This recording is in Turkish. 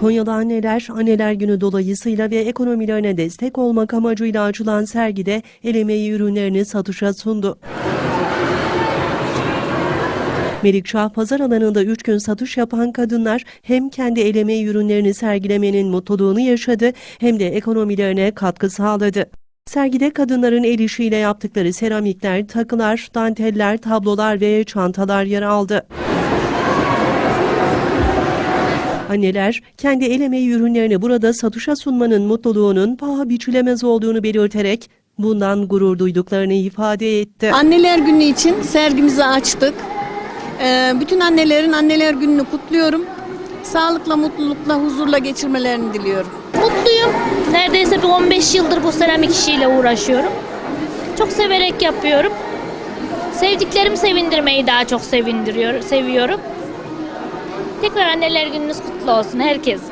Konyalı anneler, anneler günü dolayısıyla ve ekonomilerine destek olmak amacıyla açılan sergide el emeği ürünlerini satışa sundu. Melikşah pazar alanında 3 gün satış yapan kadınlar hem kendi el emeği ürünlerini sergilemenin mutluluğunu yaşadı hem de ekonomilerine katkı sağladı. Sergide kadınların el işiyle yaptıkları seramikler, takılar, danteller, tablolar ve çantalar yer aldı. Anneler kendi el emeği ürünlerini burada satışa sunmanın mutluluğunun paha biçilemez olduğunu belirterek bundan gurur duyduklarını ifade etti. Anneler Günü için sergimizi açtık. Ee, bütün annelerin Anneler Günü'nü kutluyorum. Sağlıkla, mutlulukla, huzurla geçirmelerini diliyorum. Mutluyum. Neredeyse bir 15 yıldır bu seramik işiyle uğraşıyorum. Çok severek yapıyorum. Sevdiklerimi sevindirmeyi daha çok sevindiriyor, seviyorum. Tekrar anneler gününüz kutlu olsun herkes.